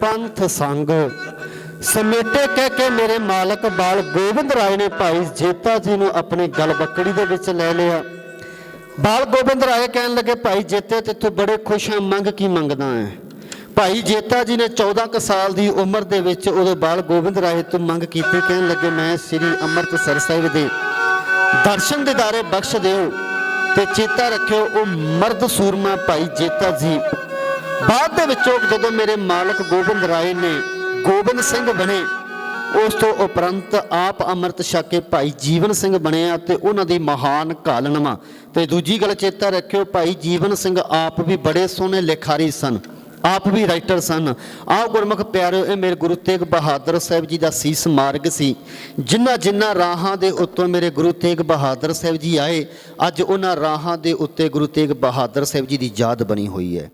ਪੰਥ ਸੰਗ। ਸਮੇਟੇ ਕਹਿ ਕੇ ਮੇਰੇ ਮਾਲਕ ਬਾਲ ਗੋਬਿੰਦ ਰਾਏ ਨੇ ਭਾਈ ਜੇਤਾ ਜੀ ਨੂੰ ਆਪਣੇ ਗਲ ਬੱਕੜੀ ਦੇ ਵਿੱਚ ਲੈ ਲਿਆ। ਬਾਲ ਗੋਬਿੰਦ ਰਾਏ ਕਹਿਣ ਲੱਗੇ, ਭਾਈ ਜੇਤੇ ਤੇ ਤੂੰ ਬੜੇ ਖੁਸ਼ ਹਾਂ, ਮੰਗ ਕੀ ਮੰਗਦਾ ਹੈ? ਭਾਈ ਜੇਤਾ ਜੀ ਨੇ 14 ਕੁ ਸਾਲ ਦੀ ਉਮਰ ਦੇ ਵਿੱਚ ਉਹਦੇ ਬਾਲ ਗੋਬਿੰਦ ਰਾਏ ਤੋਂ ਮੰਗ ਕੀਤੀ, ਕਹਿਣ ਲੱਗੇ, ਮੈਂ ਸ੍ਰੀ ਅੰਮ੍ਰਿਤਸਰ ਸਾਹਿਬ ਦੇ ਦਰਸ਼ਨ ਦਿਦਾਰੇ ਬਖਸ਼ ਦਿਓ ਤੇ ਚੇਤਾ ਰੱਖਿਓ, ਉਹ ਮਰਦ ਸੂਰਮਾ ਭਾਈ ਜੇਤਾ ਜੀ। ਬਾਅਦ ਦੇ ਵਿੱਚੋਂ ਜਦੋਂ ਮੇਰੇ ਮਾਲਕ ਗੋਬਿੰਦ ਰਾਏ ਨੇ ਗੋਬਿੰਦ ਸਿੰਘ ਬਣੇ, ਉਸ ਤੋਂ ਉਪਰੰਤ ਆਪ ਅੰਮ੍ਰਿਤ ਛਕ ਕੇ ਭਾਈ ਜੀਵਨ ਸਿੰਘ ਬਣਿਆ ਤੇ ਉਹਨਾਂ ਦੀ ਮਹਾਨ ਕਾਲਨਵਾ ਤੇ ਦੂਜੀ ਗੱਲ ਚੇਤਾ ਰੱਖਿਓ, ਭਾਈ ਜੀਵਨ ਸਿੰਘ ਆਪ ਵੀ ਬੜੇ ਸੋਹਣੇ ਲਿਖਾਰੀ ਸਨ, ਆਪ ਵੀ ਰਾਈਟਰ ਸਨ। ਆਹ ਗੁਰਮੁਖ ਪਿਆਰਿਓ, ਇਹ ਮੇਰੇ ਗੁਰੂ ਤੇਗ ਬਹਾਦਰ ਸਾਹਿਬ ਜੀ ਦਾ ਸੀਸ ਮਾਰਗ ਸੀ। ਜਿਨ੍ਹਾਂ ਜਿਨ੍ਹਾਂ ਰਾਹਾਂ ਦੇ ਉੱਤੋਂ ਮੇਰੇ ਗੁਰੂ ਤੇਗ ਬਹਾਦਰ ਸਾਹਿਬ ਜੀ ਆਏ, ਅੱਜ ਉਹਨਾਂ ਰਾਹਾਂ ਦੇ ਉੱਤੇ ਗੁਰੂ ਤੇਗ ਬਹਾਦਰ ਸਾਹਿਬ ਜੀ ਦੀ ਯਾਦ ਬਣੀ ਹੋਈ ਹੈ।